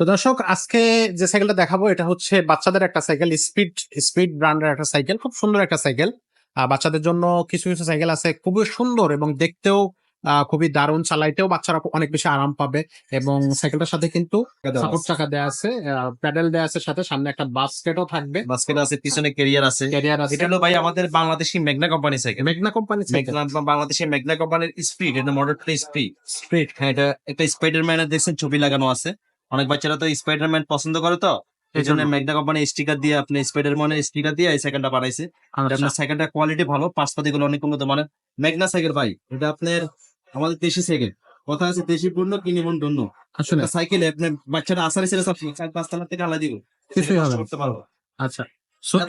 তো দর্শক আজকে যে সাইকেলটা দেখাবো এটা হচ্ছে বাচ্চাদের একটা সাইকেল স্পিড স্পিড ব্র্যান্ডের একটা সাইকেল খুব সুন্দর একটা সাইকেল বাচ্চাদের জন্য কিছু কিছু সাইকেল আছে খুবই সুন্দর এবং দেখতেও খুবই দারুণ চালাইতেও বাচ্চারা অনেক বেশি আরাম পাবে এবং সাইকেলটার সাথে কিন্তু সাপোর্ট চাকা দেওয়া আছে প্যাডেল দেওয়া আছে সাথে সামনে একটা বাস্কেটও থাকবে। বাস্কেট আছে পিছনে ক্যারিয়ার আছে। ক্যারিয়ার আছে। এটা হলো ভাই আমাদের বাংলাদেশি মেঘনা কোম্পানি সাইকেল মেঘনা কোম্পানি বাংলাদেশি মেঘনা কোম্পানির স্পিড এটা মডেলটা স্পিড স্পিড হ্যাঁ এটা একটা স্পাইডারম্যানের দেখছেন ছবি লাগানো আছে। অনেক বাচ্চারা তো স্পাইডারম্যান পছন্দ করে তো এই জন্য মেঘনা কোম্পানি স্টিকার দিয়ে আপনি স্পাইডারম্যানের স্টিকার দিয়ে এই সাইকেলটা বানাইছে। আচ্ছা। এটা আপনার সাইকেলটা কোয়ালিটি ভালো পাশপাতি গুলো অনেক উন্নত মানের। মেঘনা সাইকেল ভাই এটা আপনার আমাদের দেশি সাইকেল কথা আছে দেশি পূর্ণ কিনি মন ধন্য আসলে সাইকেলে আপনার বাচ্চারা আসারে ছেড়ে সব চার পাঁচ তলা থেকে আলাদা দিব। কিছুই হবে। করতে পারব আচ্ছা।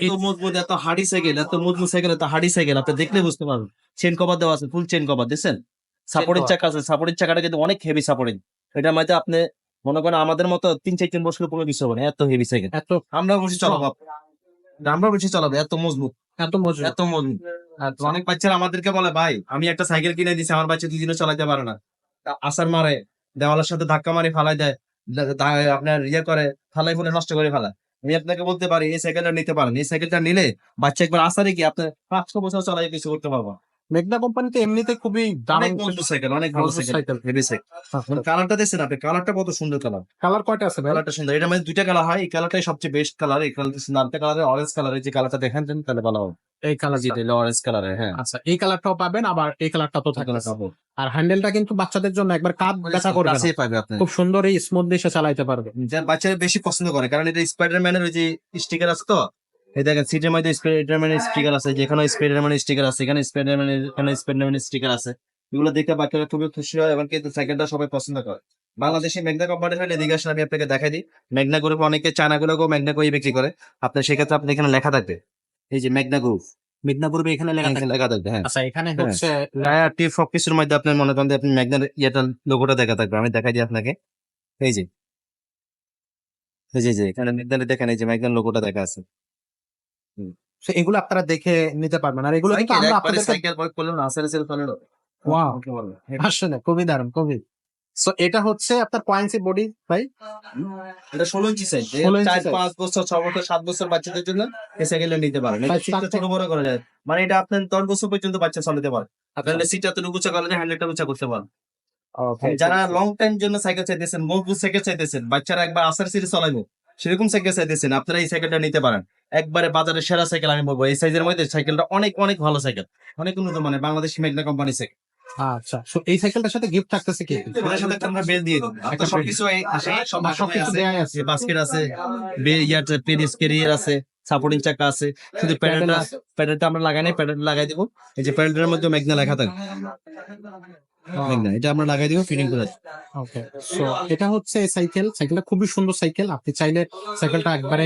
এত মজবুত এত হাড়ি সাইকেল এত মজবুত সাইকেল এত হাড়ি সাইকেল আপনি দেখলে বুঝতে পারবেন। চেন কভার দেওয়া আছে ফুল চেন কভার দেখছেন? সাপোর্টের। চাকা আছে সাপোর্টের চাকাটা কিন্তু অনেক হেভি সাপোর্টিং এটার মধ্যে আপনি মনে করেন আমাদের মতো তিন চার তিন বছর কোনো কিছু হবে না এত হেভি সাইকেল এত আমরা বসে চালাবো আমরা বসে চালাবো এত মজবুত। এত মজবুত। এত মজবুত। তো অনেক বাচ্চারা আমাদেরকে বলে ভাই আমি একটা সাইকেল কিনে দিছি আমার বাচ্চা দুদিনও চালাতে পারে না। আসার মারে দেওয়ালের সাথে ধাক্কা মারি ফালাই দেয় আপনার ইয়ে করে ফালাই ফোনে নষ্ট করে ফেলা আমি আপনাকে বলতে পারি এই সাইকেলটা নিতে পারেন। এই সাইকেলটা নিলে বাচ্চা একবার আসারে কি আপনার পাঁচশো বছর চালাই কিছু করতে পারব মেঘনা কোম্পানিতে এমনিতে খুবই অনেক দারুণ মজবুত সাইকেল অনেক ভালো সাইকেল হেভি সাইকেল কালারটা দেখছেন আপনি? কালারটা কত সুন্দর কালার কালার কয়টা আছে কালারটা সুন্দর। এটা মানে দুইটা কালার হয়। এই কালারটাই সবচেয়ে বেস্ট কালার এই কালার নামটা কালারের অরেঞ্জ কালারের যে কালারটা দেখেন দেন তাহলে ভালো হবে। এই কালার জি তাহলে অরেঞ্জ কালারের হ্যাঁ। আচ্ছা এই কালারটাও পাবেন আবার এই কালারটা তো থাকবে। আর হ্যান্ডেলটা কিন্তু বাচ্চাদের জন্য একবার কাঁধ ব্যথা করবে। কাছেই পাবে আপনি খুব সুন্দর এই স্মুথলি সে চালাইতে পারবে। যা বাচ্চারা বেশি পছন্দ করে কারণ এটা স্পাইডারম্যানের ওই যে স্টিকার আছে তো? এই দেখেন সিটের মধ্যে স্পাইডারম্যানের স্টিকার আছে যেখানে স্পাইডারম্যানের স্টিকার আছে এখানে স্পাইডারম্যানের এখানে স্পাইডারম্যানের স্টিকার আছে। এগুলো দেখে বাচ্চারা খুবই খুশি হয় এবং কিন্তু সাইকেলটা সবাই পছন্দ করে। বাংলাদেশে মেঘনা কোম্পানি হলে এদিকে আসলে আমি আপনাকে দেখাই দিই। মেঘনা গ্রুপ অনেকে চায়না গুলোকেও মেঘনা করে বিক্রি করে। আপনার সেক্ষেত্রে আপনি এখানে লেখা থাকবে। এই যে মেঘনা গ্রুপ মেঘনা এখানে লেখা থাকে এখানে লেখা থাকবে হ্যাঁ। আচ্ছা এখানে হ্যাঁ। হচ্ছে টায়ার সবকিছুর মধ্যে আপনার মনে করেন যে আপনি ম্যাগনার ইয়েটা লোগোটা দেখা থাকবে। আমি দেখাই দিই আপনাকে। এই যে। এই যে এই যে এখানে ম্যাগনারে দেখেন এই যে ম্যাগনার লোগোটা দেখা আছে। এগুলো আপনারা দেখে নিতে পারবেন। আর এগুলো কিন্তু আমরা আপনাদেরকে সাইকেল বয় না সেল Wow. আসলে খুবই দারুণ খুবই। সো এটা হচ্ছে আপনার পয়েন্টসি বডি ভাই? এটা ষোলো ইঞ্চি সাইজ 16 ইঞ্চি চার পাঁচ বছর ছ বছর সাত বছর বাচ্চাদের জন্য এই সাইকেলটা নিতে পারেন। ছোট বড় করা যায়। মানে এটা আপনার দশ বছর পর্যন্ত বাচ্চা চালাতে পারে। আপনার সিটটা তো উঁচা করলে হ্যান্ডেলটা উঁচা করতে পারেন। যারা লং টাইম জন্য সাইকেল চাইতেছেন মজবুত সাইকেল চাইতেছেন বাচ্চারা একবার আসার সিরিজ চালাইবো সেরকম সাইকেল চাইতেছেন আপনারা এই সাইকেলটা নিতে পারেন। একবারে বাজারে সেরা সাইকেল আমি বলব। এই সাইজের মধ্যে সাইকেলটা অনেক অনেক ভালো সাইকেল অনেক উন্নত মানে বাংলাদেশ মেঘনা কোম্পানি সাইকেল আচ্ছা সো এই সাইকেলটার সাথে গিফট থাকতেছে কি? ওটার সাথে আমরা বেল দিয়ে দেবো। একটা সবকিছু এই আসে সবকিছু দেয়াই আছে। বাস্কেট আছে ইয়ার পেরিস কেরিয়ার আছে সাপোর্টিং চাকা আছে শুধু প্যাডেলটা আছে। প্যাডেলটা আমরা লাগাই নাই প্যাডেল লাগাই দিব। এই যে প্যাডেলটার মধ্যে মেঘনা লেখা থাকে। এটা আমরা লাগাই দিব ফিটিং করে ওকে সো এটা হচ্ছে এই সাইকেল সাইকেলটা খুবই সুন্দর সাইকেল আপনি চাইলে সাইকেলটা একবারে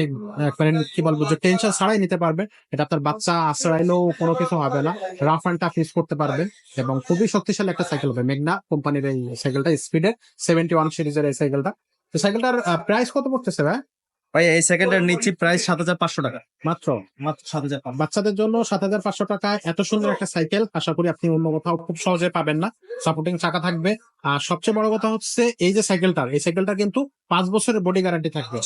একবারে কি বলব যে টেনশন ছাড়াই নিতে পারবেন। এটা আপনার বাচ্চা আশ্রয়াইলেও কোনো কিছু হবে না। রাফ অ্যান্ড টাফ ইউজ করতে পারবেন এবং খুবই শক্তিশালী একটা সাইকেল হবে। মেঘনা কোম্পানির এই সাইকেলটা স্পিডের সেভেন্টি ওয়ান সিরিজের এই সাইকেলটা তো সাইকেলটার প্রাইস কত পড়তেছে ভাই? ভাই এই সেকেন্ডের নিচ্ছি প্রাইস সাত হাজার পাঁচশো টাকা। মাত্র? মাত্র সাত হাজার বাচ্চাদের জন্য সাত হাজার পাঁচশো টাকায় এত সুন্দর একটা সাইকেল আশা করি আপনি অন্য কোথাও খুব সহজে পাবেন না। সাপোর্টিং চাকা থাকবে। আর সবচেয়ে বড় কথা হচ্ছে এই যে সাইকেলটার এই সাইকেলটা কিন্তু পাঁচ বছরের বডি গ্যারান্টি থাকবে।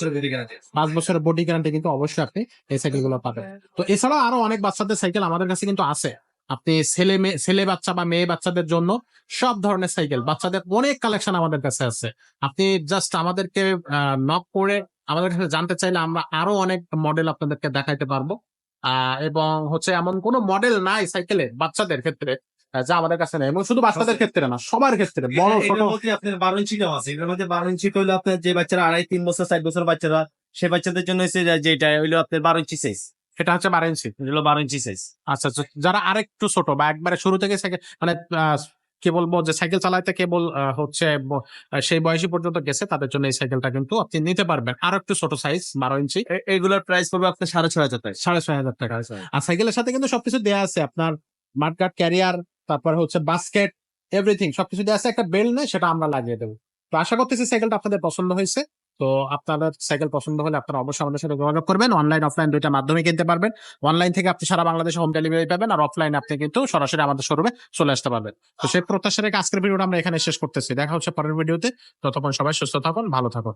পাঁচ বছরের বডি গ্যারান্টি কিন্তু অবশ্যই আপনি এই সাইকেলগুলো পাবেন তো এছাড়াও আরও অনেক বাচ্চাদের সাইকেল আমাদের কাছে কিন্তু আছে। আপনি ছেলে মেয়ে ছেলে বাচ্চা বা মেয়ে বাচ্চাদের জন্য সব ধরনের সাইকেল বাচ্চাদের অনেক কালেকশন আমাদের কাছে আছে। আপনি জাস্ট আমাদেরকে নক করে আমাদের কাছে জানতে চাইলে আমরা আরও অনেক মডেল আপনাদেরকে দেখাইতে পারব। আহ, এবং হচ্ছে এমন কোনো মডেল নাই সাইকেলে বাচ্চাদের ক্ষেত্রে যা আমাদের কাছে নেই। এবং শুধু বাচ্চাদের ক্ষেত্রে না সবার ক্ষেত্রে বড় ছোট। আপনার বারো ইঞ্চিটাও আছে। এটার মধ্যে বারো ইঞ্চি হইল আপনার যে বাচ্চারা আড়াই তিন বছর চার বছর বাচ্চারা সে বাচ্চাদের জন্য হচ্ছে যেটা হইল আপনার বারো ইঞ্চি সাইজ এটা হচ্ছে বারো ইঞ্চি বারো ইঞ্চি সাইজ আচ্ছা আচ্ছা, যারা আরেকটু ছোট বা একবারে শুরু থেকে মানে আহ, কি বলব যে সাইকেল চালাইতে কেবল হচ্ছে সেই বয়সী পর্যন্ত গেছে তাদের জন্য এই সাইকেলটা কিন্তু আপনি নিতে পারবেন। আর একটু ছোট সাইজ বারো ইঞ্চি। এগুলোর প্রাইস পড়বে আপনার সাড়ে ছয় হাজার টাকা। সাড়ে ছয় হাজার টাকা। আর সাইকেলের সাথে কিন্তু সবকিছু দেওয়া আছে আপনার মাঠগার্ড ক্যারিয়ার তারপরে হচ্ছে বাস্কেট এভরিথিং সবকিছু দেওয়া আছে। একটা বেল্ট নেই সেটা আমরা লাগিয়ে দেবো। তো আশা করতেছি সাইকেলটা আপনাদের পছন্দ হয়েছে। তো আপনাদের সাইকেল পছন্দ হলে আপনারা অবশ্যই আমাদের সাথে যোগাযোগ করবেন। অনলাইন অফলাইন দুইটা মাধ্যমে কিনতে পারবেন। অনলাইন থেকে আপনি সারা বাংলাদেশে হোম ডেলিভারি পাবেন আর অফলাইনে আপনি কিন্তু সরাসরি আমাদের শোরুমে চলে আসতে পারবেন। তো সেই প্রত্যাশা রেখে আজকের ভিডিওটা আমরা এখানে শেষ করতেছি। দেখা হচ্ছে পরের ভিডিওতে ততক্ষণ সবাই সুস্থ থাকুন, ভালো থাকুন।